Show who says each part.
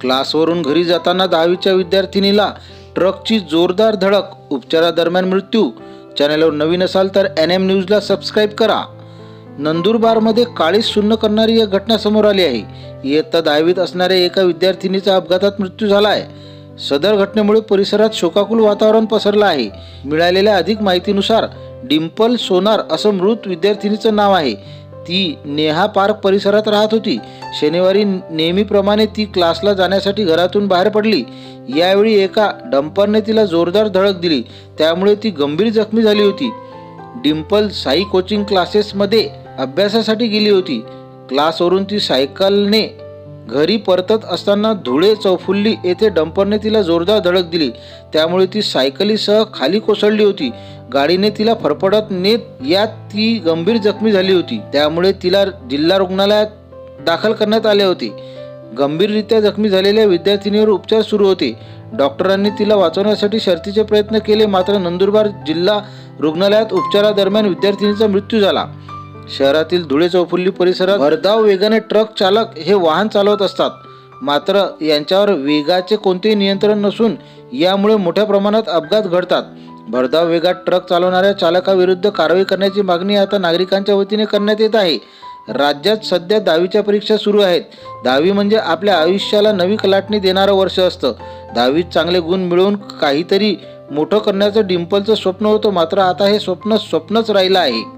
Speaker 1: क्लासवरून घरी जाताना दहावीच्या विद्यार्थिनीला ट्रकची जोरदार धडक उपचारादरम्यान मृत्यू. चॅनलवर नवीन असाल तर एन एम न्यूजला सबस्क्राईब करा. नंदुरबारमध्ये काळीच शून्य करणारी एक घटना समोर आली आहे. इयत्ता दहावीत असणाऱ्या एका विद्यार्थिनीचा अपघातात मृत्यू झाला आहे सदर घटनेमुळे परिसरात शोकाकुल वातावरण पसरलं आहे. मिळालेल्या अधिक माहितीनुसार डिम्पल सोनार असं मृत विद्यार्थिनीचं नाव आहे. ती नेहा पार्क परिसरात राहत होती. शनिवारी नेहमीप्रमाणे ती क्लासला जाण्यासाठी घरातून बाहेर पडली. यावेळी एका डंपरने तिला जोरदार धडक दिली. त्यामुळे ती गंभीर जखमी झाली होती. डिम्पल साई कोचिंग क्लासेसमध्ये अभ्यासासाठी गेली होती. क्लासवरून ती सायकलने घरी परतत असताना धुळे चौफुल्ली येथे डंपरने तिला जोरदार धडक दिली. त्यामुळे ती सायकलीसह खाली कोसळली होती. गाडीने तिला फरफडत नेत यात ती गंभीर जखमी झाली होती. त्यामुळे तिला जिल्हा रुग्णालयात दाखल करण्यात आले होते. गंभीररित्या जखमी झालेल्या विद्यार्थिनीवर उपचार सुरू होते. डॉक्टरांनी तिला वाचवण्यासाठी शर्तीचे प्रयत्न केले मात्र नंदुरबार जिल्हा रुग्णालयात उपचारादरम्यान विद्यार्थिनीचा मृत्यू झाला. शहरातील धुळे चौफुल्ली परिसरात भरधाव वेगाने ट्रक चालक हे वाहन चालवत असतात. मात्र यांच्यावर वेगाचे कोणतेही नियंत्रण नसून यामुळे मोठ्या प्रमाणात अपघात घडतात. भरधाव वेगात ट्रक चालवणाऱ्या चालकाविरुद्ध कारवाई करण्याची मागणी आता नागरिकांच्या वतीने करण्यात येत आहे. राज्यात सध्या दहावीच्या परीक्षा सुरू आहेत. दहावी म्हणजे आपल्या आयुष्याला नवी कलाटणी देणारं वर्ष असतं. दहावीत चांगले गुण मिळवून काहीतरी मोठं करण्याचं डिंपलचं स्वप्न होतं मात्र आता हे स्वप्न स्वप्नच राहिलं आहे.